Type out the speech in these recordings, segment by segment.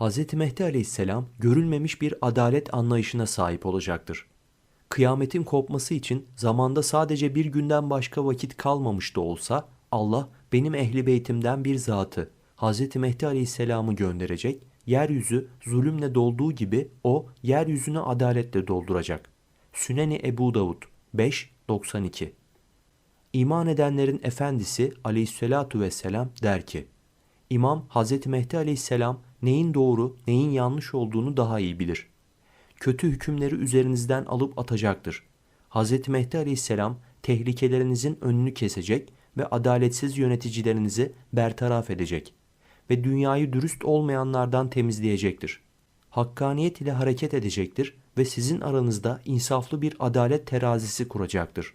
Hz. Mehdi aleyhisselam görülmemiş bir adalet anlayışına sahip olacaktır. Kıyametin kopması için zamanda sadece bir günden başka vakit kalmamış da olsa Allah benim ehli beytimden bir zatı Hz. Mehdi aleyhisselamı gönderecek, yeryüzü zulümle dolduğu gibi o yeryüzünü adaletle dolduracak. Süneni Ebu Davud 5.92 İman edenlerin efendisi aleyhissalatu vesselam der ki, İmam Hz. Mehdi aleyhisselam neyin doğru, neyin yanlış olduğunu daha iyi bilir. Kötü hükümleri üzerinizden alıp atacaktır. Hz. Mehdi aleyhisselam tehlikelerinizin önünü kesecek ve adaletsiz yöneticilerinizi bertaraf edecek ve dünyayı dürüst olmayanlardan temizleyecektir. Hakkaniyet ile hareket edecektir ve sizin aranızda insaflı bir adalet terazisi kuracaktır.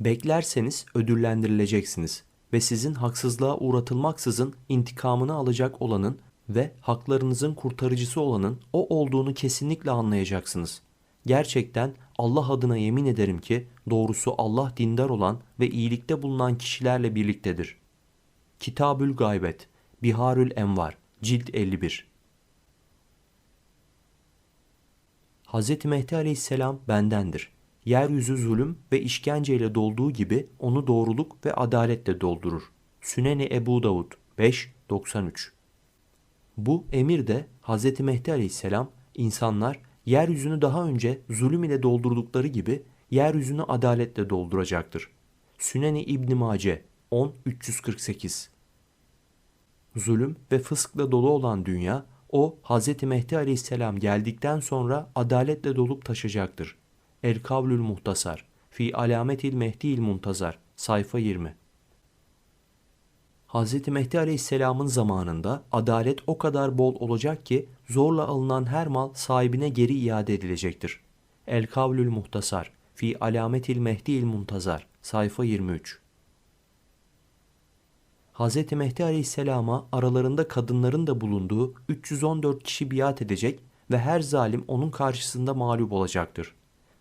Beklerseniz ödüllendirileceksiniz ve sizin haksızlığa uğratılmaksızın intikamını alacak olanın ve haklarınızın kurtarıcısı olanın o olduğunu kesinlikle anlayacaksınız. Gerçekten Allah adına yemin ederim ki doğrusu Allah dindar olan ve iyilikte bulunan kişilerle birliktedir. Kitabül Gaybet Biharül Envar Cilt 51 Hz. Mehdi aleyhisselam bendendir. Yeryüzü zulüm ve işkenceyle dolduğu gibi onu doğruluk ve adaletle doldurur. Süneni Ebu Davud 5.93 Bu emir de Hz. Mehdi aleyhisselam insanlar yeryüzünü daha önce zulüm ile doldurdukları gibi yeryüzünü adaletle dolduracaktır. Süneni İbn Mace 10.348 Zulüm ve fıskla dolu olan dünya o Hz. Mehdi aleyhisselam geldikten sonra adaletle dolup taşacaktır. El Kavlül Muhtasar Fi Alametil Mehdi'il Muntazar sayfa 20 Hz. Mehdi Aleyhisselam'ın zamanında adalet o kadar bol olacak ki zorla alınan her mal sahibine geri iade edilecektir. El Kavlül Muhtasar Fi Alametil Mehdi'il Muntazar sayfa 23 Hz. Mehdi Aleyhisselam'a aralarında kadınların da bulunduğu 314 kişi biat edecek ve her zalim onun karşısında mağlup olacaktır.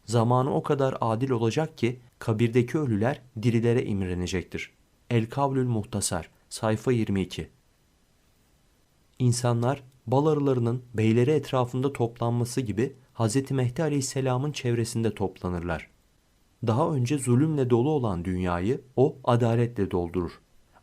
Zamanı o kadar adil olacak ki kabirdeki ölüler dirilere imrenecektir. El Kavlül Muhtasar sayfa 22 İnsanlar bal arılarının beyleri etrafında toplanması gibi Hz. Mehdi Aleyhisselam'ın çevresinde toplanırlar. Daha önce zulümle dolu olan dünyayı o adaletle doldurur.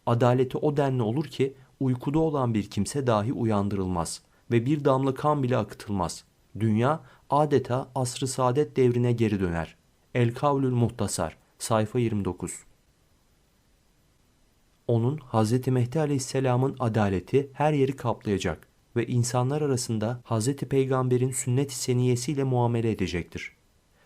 Adaleti o denli olur ki uykuda olan bir kimse dahi uyandırılmaz ve bir damla kan bile akıtılmaz. Dünya adeta asr-ı saadet devrine geri döner. El Kavlül Muhtasar sayfa 29 Onun Hz. Mehdi Aleyhisselam'ın adaleti her yeri kaplayacak ve insanlar arasında Hz. Peygamber'in sünnet-i seniyesiyle muamele edecektir.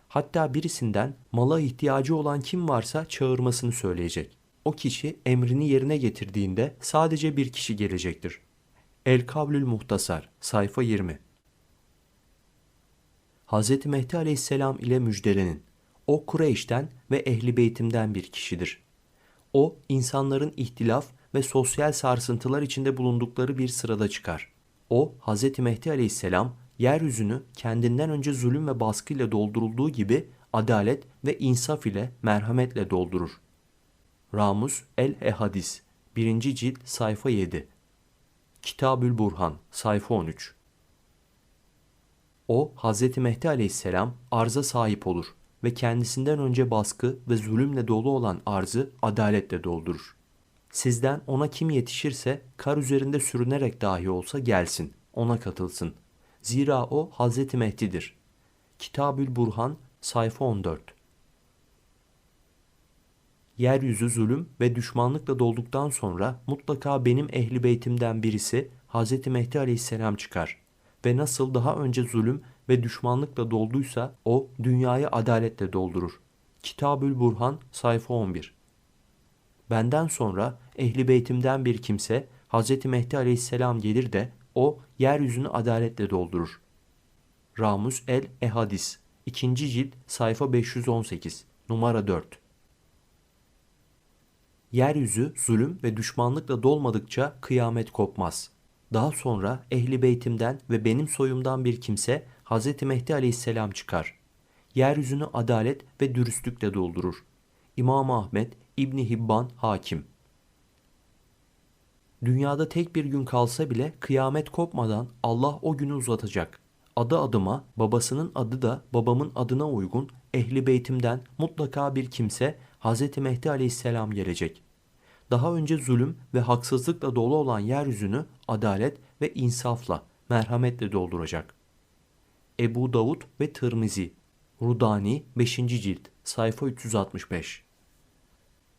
Hatta birisinden mala ihtiyacı olan kim varsa çağırmasını söyleyecek. O kişi emrini yerine getirdiğinde sadece bir kişi gelecektir. El Kavlül Muhtasar sayfa 20 Hz. Mehdi aleyhisselam ile müjdelenin. O Kureyş'ten ve ehli beytimden bir kişidir. O insanların ihtilaf ve sosyal sarsıntılar içinde bulundukları bir sırada çıkar. O Hz. Mehdi aleyhisselam yeryüzünü kendinden önce zulüm ve baskıyla doldurulduğu gibi adalet ve insaf ile merhametle doldurur. Ramus el-Ehadis 1. cilt sayfa 7 Kitabül Burhan sayfa 13 O Hz. Mehdi aleyhisselam arza sahip olur ve kendisinden önce baskı ve zulümle dolu olan arzı adaletle doldurur. Sizden ona kim yetişirse kar üzerinde sürünerek dahi olsa gelsin, ona katılsın. Zira o Hz. Mehdi'dir. Kitabül Burhan sayfa 14 Yeryüzü zulüm ve düşmanlıkla dolduktan sonra mutlaka benim ehli beytimden birisi Hz. Mehdi aleyhisselam çıkar. Ve nasıl daha önce zulüm ve düşmanlıkla dolduysa o dünyayı adaletle doldurur. Kitabül Burhan sayfa 11 Benden sonra ehli beytimden bir kimse Hz. Mehdi aleyhisselam gelir de o yeryüzünü adaletle doldurur. Ramus el Ehadis 2. cilt sayfa 518 numara 4 Yeryüzü zulüm ve düşmanlıkla dolmadıkça kıyamet kopmaz. Daha sonra ehli beytimden ve benim soyumdan bir kimse Hz. Mehdi aleyhisselam çıkar. Yeryüzünü adalet ve dürüstlükle doldurur. İmam Ahmet, İbni Hibban, Hakim Dünyada tek bir gün kalsa bile kıyamet kopmadan Allah o günü uzatacak. Adı adıma, babasının adı da babamın adına uygun ehli beytimden mutlaka bir kimse Hz. Mehdi aleyhisselam gelecek. Daha önce zulüm ve haksızlıkla dolu olan yeryüzünü adalet ve insafla, merhametle dolduracak. Ebu Davud ve Tirmizi Rudani 5. cilt sayfa 365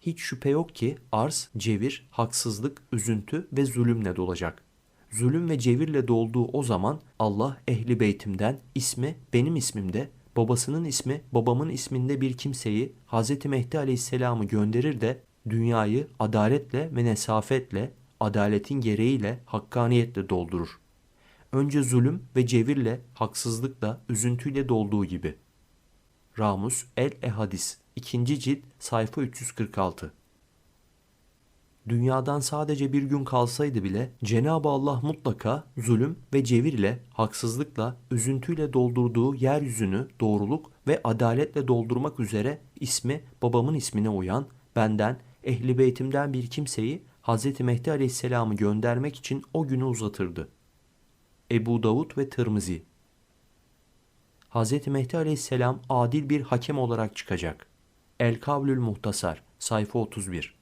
Hiç şüphe yok ki arz, cevir, haksızlık, üzüntü ve zulümle dolacak. Zulüm ve cevirle dolduğu o zaman Allah ehli beytimden ismi benim ismimde, babasının ismi babamın isminde bir kimseyi Hz. Mehdi aleyhisselamı gönderir de dünyayı adaletle ve nesafetle, adaletin gereğiyle, hakkaniyetle doldurur. Önce zulüm ve cevirle, haksızlıkla, üzüntüyle dolduğu gibi. Ramus el-Ehadis 2. cilt sayfa 346 Dünyadan sadece bir gün kalsaydı bile Cenab-ı Allah mutlaka zulüm ve cevir ile, haksızlıkla, üzüntüyle doldurduğu yeryüzünü doğruluk ve adaletle doldurmak üzere ismi babamın ismine uyan, benden, ehli beytimden bir kimseyi Hz. Mehdi Aleyhisselam'ı göndermek için o günü uzatırdı. Ebu Davud ve Tirmizi Hz. Mehdi Aleyhisselam adil bir hakem olarak çıkacak. El Kavlül Muhtasar sayfa 31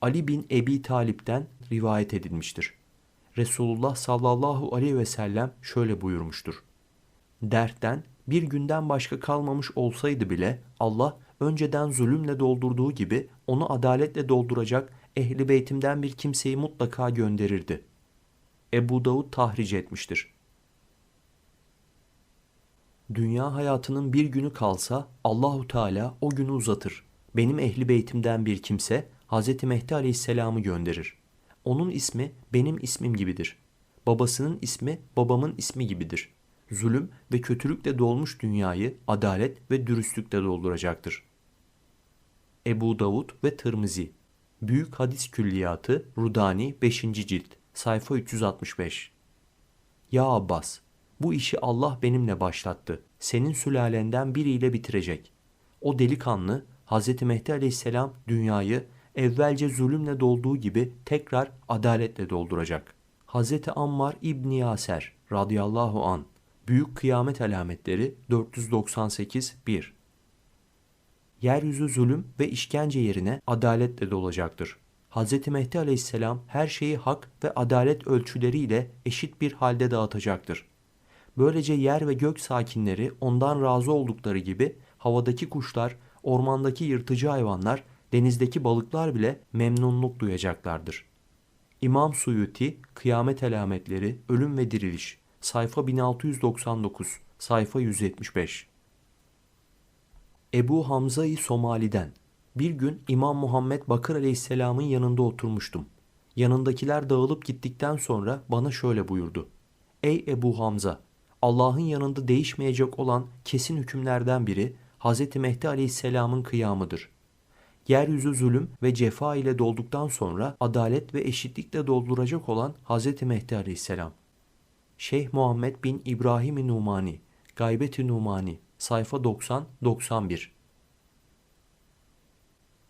Ali bin Ebi Talip'ten rivayet edilmiştir. Resulullah sallallahu aleyhi ve sellem şöyle buyurmuştur. Dertten bir günden başka kalmamış olsaydı bile Allah önceden zulümle doldurduğu gibi onu adaletle dolduracak ehli beytimden bir kimseyi mutlaka gönderirdi. Ebu Davud tahric etmiştir. Dünya hayatının bir günü kalsa Allahu Teala o günü uzatır. Benim ehli beytimden bir kimse Hz. Mehdi Aleyhisselam'ı gönderir. Onun ismi benim ismim gibidir. Babasının ismi babamın ismi gibidir. Zulüm ve kötülükle dolmuş dünyayı adalet ve dürüstlükle dolduracaktır. Ebu Davud ve Tirmizi Büyük Hadis Külliyatı Rudani 5. cilt sayfa 365 Ya Abbas bu işi Allah benimle başlattı. Senin sülalenden biriyle bitirecek. O delikanlı Hz. Mehdi aleyhisselam dünyayı evvelce zulümle dolduğu gibi tekrar adaletle dolduracak. Hz. Ammar İbni Yaser radıyallahu an Büyük Kıyamet Alametleri 498 1 Yeryüzü zulüm ve işkence yerine adaletle dolacaktır. Hz. Mehdi aleyhisselam her şeyi hak ve adalet ölçüleriyle eşit bir halde dağıtacaktır. Böylece yer ve gök sakinleri ondan razı oldukları gibi havadaki kuşlar, ormandaki yırtıcı hayvanlar, denizdeki balıklar bile memnunluk duyacaklardır. İmam Suyuti, Kıyamet Alametleri, Ölüm ve Diriliş, sayfa 1699, sayfa 175 Ebu Hamza-i Somali'den bir gün İmam Muhammed Bakır Aleyhisselam'ın yanında oturmuştum. Yanındakiler dağılıp gittikten sonra bana şöyle buyurdu. Ey Ebu Hamza! Allah'ın yanında değişmeyecek olan kesin hükümlerden biri Hz. Mehdi Aleyhisselam'ın kıyamıdır. Yeryüzü zulüm ve cefa ile dolduktan sonra adalet ve eşitlikle dolduracak olan Hz. Mehdi Aleyhisselam. Şeyh Muhammed bin İbrahim Numani, Gaybet-i Numani, sayfa 90-91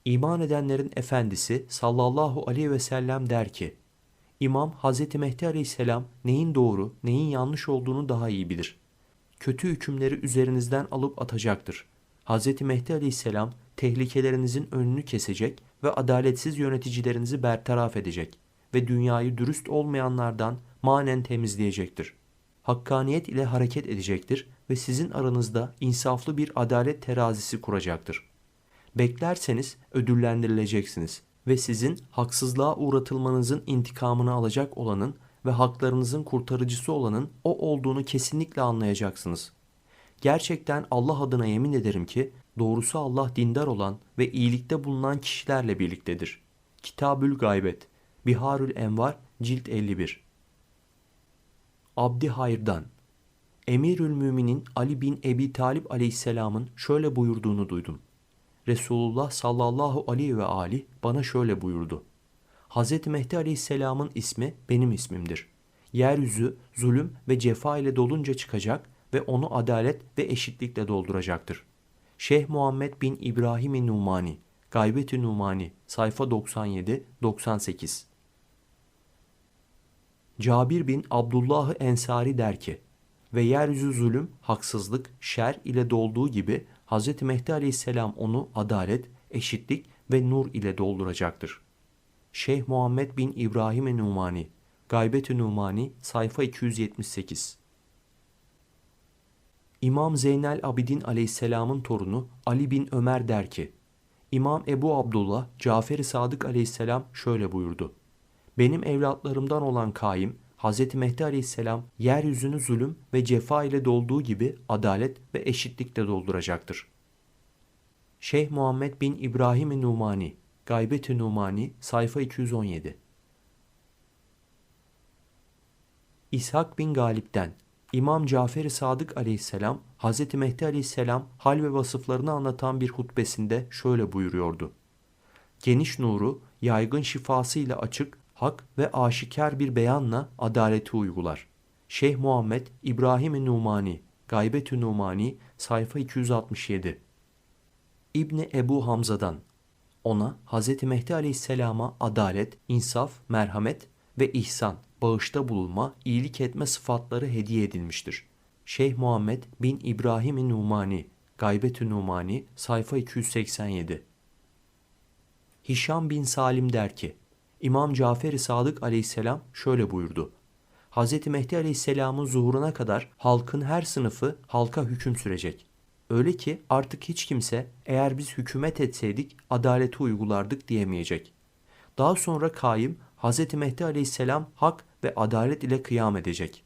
İman edenlerin efendisi sallallahu aleyhi ve sellem der ki, İmam Hz. Mehdi aleyhisselam neyin doğru, neyin yanlış olduğunu daha iyi bilir. Kötü hükümleri üzerinizden alıp atacaktır. Hz. Mehdi aleyhisselam tehlikelerinizin önünü kesecek ve adaletsiz yöneticilerinizi bertaraf edecek ve dünyayı dürüst olmayanlardan manen temizleyecektir. Hakkaniyet ile hareket edecektir ve sizin aranızda insaflı bir adalet terazisi kuracaktır. Beklerseniz ödüllendirileceksiniz ve sizin haksızlığa uğratılmanızın intikamını alacak olanın ve haklarınızın kurtarıcısı olanın o olduğunu kesinlikle anlayacaksınız. Gerçekten Allah adına yemin ederim ki doğrusu Allah dindar olan ve iyilikte bulunan kişilerle birliktedir. Kitabül Gaybet Biharül Envar Cilt 51 Abdi Hayır'dan Emirül Müminin Ali bin Ebi Talip aleyhisselamın şöyle buyurduğunu duydum. Resulullah sallallahu aleyhi ve ali bana şöyle buyurdu. Hz. Mehdi aleyhisselamın ismi benim ismimdir. Yeryüzü zulüm ve cefa ile dolunca çıkacak ve onu adalet ve eşitlikle dolduracaktır. Şeyh Muhammed bin İbrahim Numani, Gaybet-i Numani sayfa 97-98 Cabir bin Abdullah Ensari der ki, ve yeryüzü zulüm, haksızlık, şer ile dolduğu gibi Hz. Mehdi Aleyhisselam onu adalet, eşitlik ve nur ile dolduracaktır. Şeyh Muhammed bin İbrahim Numani, Gaybet-i Numani, sayfa 278 İmam Zeynel Abidin Aleyhisselam'ın torunu Ali bin Ömer der ki, İmam Ebu Abdullah Cafer-i Sadık Aleyhisselam şöyle buyurdu. Benim evlatlarımdan olan Kaim, Hz. Mehdi Aleyhisselam yeryüzünü zulüm ve cefa ile dolduğu gibi adalet ve eşitlikle dolduracaktır. Şeyh Muhammed bin İbrahim Numani, Gaybet-i Numani, sayfa 217 İshak bin Galip'ten İmam Cafer-i Sadık aleyhisselam, Hz. Mehdi aleyhisselam hal ve vasıflarını anlatan bir hutbesinde şöyle buyuruyordu. Geniş nuru, yaygın şifasıyla açık, hak ve aşikar bir beyanla adaleti uygular. Şeyh Muhammed İbrahim Numani, Gaybet-ü Numani, sayfa 267 İbni Ebu Hamza'dan ona Hz. Mehdi aleyhisselama adalet, insaf, merhamet ve ihsan, bağışta bulunma, iyilik etme sıfatları hediye edilmiştir. Şeyh Muhammed bin İbrahim Numani, Gaybet-ü Numani, sayfa 287 Hişam bin Salim der ki, İmam Cafer-i Sadık aleyhisselam şöyle buyurdu. Hz. Mehdi aleyhisselamın zuhuruna kadar halkın her sınıfı halka hüküm sürecek. Öyle ki artık hiç kimse eğer biz hükümet etseydik adaleti uygulardık diyemeyecek. Daha sonra kaim Hz. Mehdi aleyhisselam hak ve adalet ile kıyam edecek.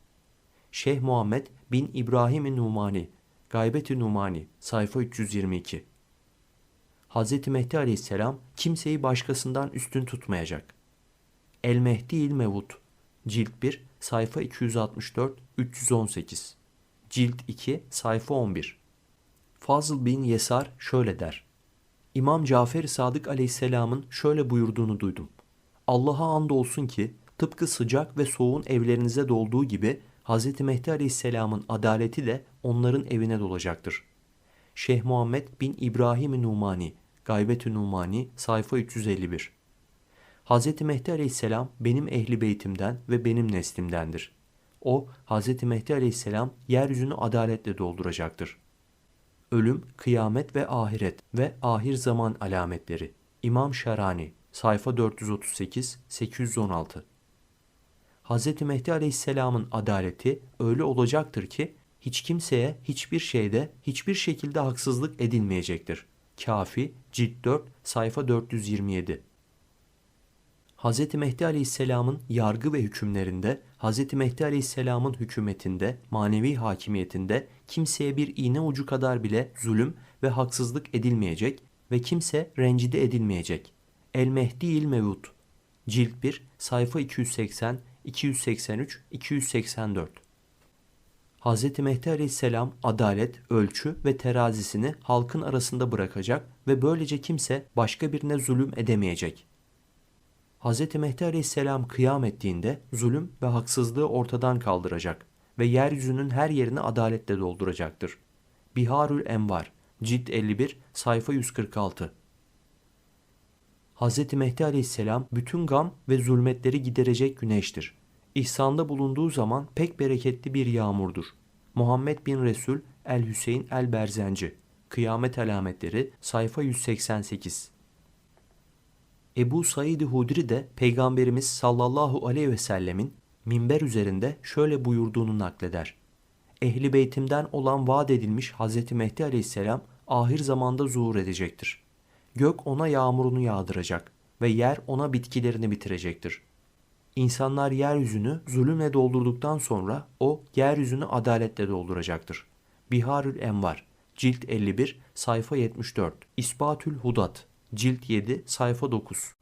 Şeyh Muhammed bin İbrahim Numani, Gaybet-i Numani, sayfa 322 Hz. Mehdi aleyhisselam kimseyi başkasından üstün tutmayacak. El Mehdi il Mevut, cilt 1, sayfa 264-318, cilt 2, sayfa 11 Fazıl bin Yesar şöyle der. İmam Cafer Sadık aleyhisselamın şöyle buyurduğunu duydum. Allah'a andolsun ki tıpkı sıcak ve soğuğun evlerinize dolduğu gibi Hz. Mehdi aleyhisselamın adaleti de onların evine dolacaktır. Şeyh Muhammed bin İbrahim Numani, Gaybet-ü Numani, sayfa 351 Hz. Mehdi aleyhisselam benim ehli beytimden ve benim neslimdendir. O, Hz. Mehdi aleyhisselam yeryüzünü adaletle dolduracaktır ölüm, kıyamet ve ahiret ve ahir zaman alametleri. İmam Şerani, sayfa 438-816 Hz. Mehdi Aleyhisselam'ın adaleti öyle olacaktır ki hiç kimseye hiçbir şeyde hiçbir şekilde haksızlık edilmeyecektir. Kafi, cilt 4, sayfa 427 Hz. Mehdi Aleyhisselam'ın yargı ve hükümlerinde, Hz. Mehdi Aleyhisselam'ın hükümetinde, manevi hakimiyetinde kimseye bir iğne ucu kadar bile zulüm ve haksızlık edilmeyecek ve kimse rencide edilmeyecek. El Mehdi il Mevut Cilt 1 sayfa 280, 283, 284 Hz. Mehdi Aleyhisselam adalet, ölçü ve terazisini halkın arasında bırakacak ve böylece kimse başka birine zulüm edemeyecek. Hz. Mehdi Aleyhisselam kıyam ettiğinde zulüm ve haksızlığı ortadan kaldıracak ve yeryüzünün her yerini adaletle dolduracaktır. Biharül Envar, cilt 51, sayfa 146 Hz. Mehdi Aleyhisselam bütün gam ve zulmetleri giderecek güneştir. İhsanda bulunduğu zaman pek bereketli bir yağmurdur. Muhammed bin Resul El-Hüseyin El-Berzenci Kıyamet Alametleri sayfa 188 Ebu Said-i Hudri de Peygamberimiz sallallahu aleyhi ve sellemin minber üzerinde şöyle buyurduğunu nakleder. Ehli beytimden olan vaat edilmiş Hz. Mehdi aleyhisselam ahir zamanda zuhur edecektir. Gök ona yağmurunu yağdıracak ve yer ona bitkilerini bitirecektir. İnsanlar yeryüzünü zulümle doldurduktan sonra o yeryüzünü adaletle dolduracaktır. Biharül Envar, cilt 51, sayfa 74, İspatül Hudat, cilt 7, sayfa 9.